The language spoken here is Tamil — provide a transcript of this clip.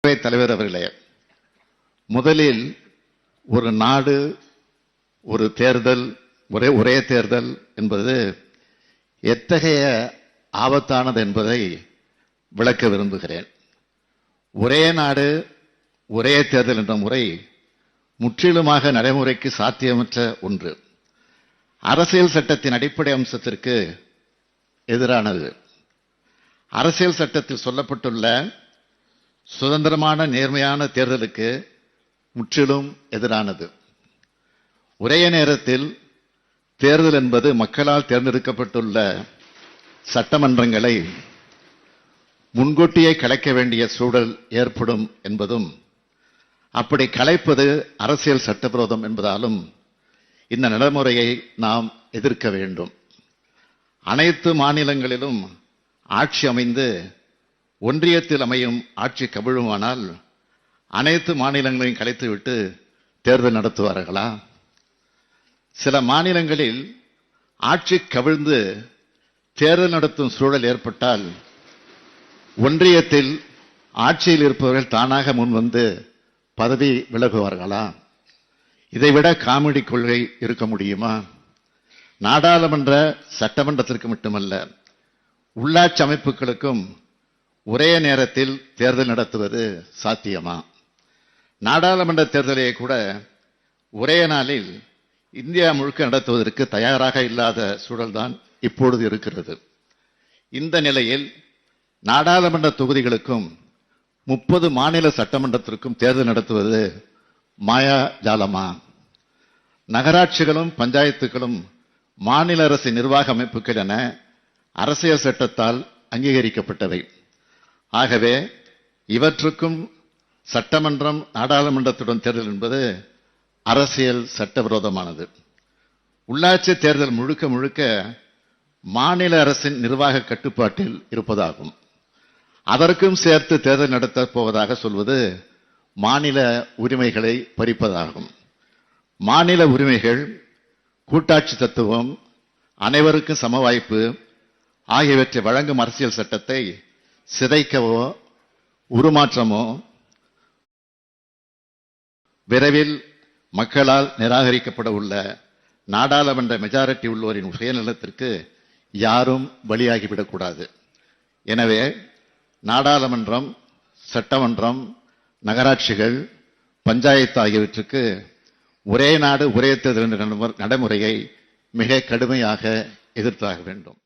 தலைவர் அவர்களே முதலில் ஒரு நாடு ஒரு தேர்தல் ஒரே ஒரே தேர்தல் என்பது எத்தகைய ஆபத்தானது என்பதை விளக்க விரும்புகிறேன். ஒரே நாடு ஒரே தேர்தல் என்ற முறை முற்றிலுமாக நடைமுறைக்கு சாத்தியமற்ற ஒன்று. அரசியல் சட்டத்தின் அடிப்படை அம்சத்திற்கு எதிரானது. அரசியல் சட்டத்தில் சொல்லப்பட்டுள்ள சுதந்திரமான நேர்மையான தேர்தலுக்கு முற்றிலும் எதிரானது. ஒரே நேரத்தில் தேர்தல் என்பது மக்களால் தேர்ந்தெடுக்கப்பட்டுள்ள சட்டமன்றங்களை முன்கூட்டியே கலைக்க வேண்டிய சூழல் ஏற்படும் என்பதும் அப்படி கலைப்பது அரசியல் சட்டவிரோதம் என்பதாலும் இந்த நடைமுறையை நாம் எதிர்க்க வேண்டும். அனைத்து மாநிலங்களிலும் ஆட்சி அமைந்து ஒன்றியத்தில் அமையும் ஆட்சி கவிழுமானால் அனைத்து மாநிலங்களையும் கலைத்துவிட்டு தேர்தல் நடத்துவார்களா? சில மாநிலங்களில் ஆட்சி கவிழ்ந்து தேர்தல் நடத்தும் சூழல் ஏற்பட்டால் ஒன்றியத்தில் ஆட்சியில் இருப்பவர்கள் தானாக முன்வந்து பதவி விலகுவார்களா? இதைவிட காமெடி கொள்கை இருக்க முடியுமா? நாடாளுமன்ற சட்டமன்றத்திற்கு மட்டுமல்ல உள்ளாட்சி அமைப்புகளுக்கும் ஒரே நேரத்தில் தேர்தல் நடத்துவது சாத்தியமா? நாடாளுமன்ற தேர்தலை கூட ஒரே நாளில் இந்தியா முழுக்க நடத்துவதற்கு தயாராக இல்லாத சூழல்தான் இப்பொழுது இருக்கிறது. இந்த நிலையில் நாடாளுமன்ற தொகுதிகளுக்கும் முப்பது மாநில சட்டமன்றத்திற்கும் தேர்தல் நடத்துவது மாயா ஜாலமா நகராட்சிகளும் பஞ்சாயத்துகளும் மாநில அரசு நிர்வாக அமைப்புகள் என அரசியல் சட்டத்தால் அங்கீகரிக்கப்பட்டவை. ஆகவே இவற்றுக்கும் சட்டமன்றம் நாடாளுமன்றத்துடன் தேர்தல் என்பது அரசியல் சட்டவிரோதமானது. உள்ளாட்சி தேர்தல் முழுக்க முழுக்க மாநில அரசின் நிர்வாக கட்டுப்பாட்டில் இருப்பதாகும். அதற்கும் சேர்த்து தேர்தல் நடத்தப் போவதாக சொல்வது மாநில உரிமைகளை பறிப்பதாகும். மாநில உரிமைகள் கூட்டாட்சி தத்துவம் அனைவருக்கும் சம வாய்ப்பு ஆகியவற்றை வழங்கும் அரசியல் சட்டத்தை சிதைக்கவோ உருமாற்றமோ விரைவில் மக்களால் நிராகரிக்கப்பட உள்ள நாடாளுமன்ற மெஜாரிட்டி உள்ளோரின் சுயநலத்திற்கு யாரும் பலியாகிவிடக்கூடாது. எனவே நாடாளுமன்றம் சட்டமன்றம் நகராட்சிகள் பஞ்சாயத்து ஆகியவற்றுக்கு ஒரே நாடு ஒரே தேர்தல் நடைமுறையை மிக கடுமையாக எதிர்த்தாக வேண்டும்.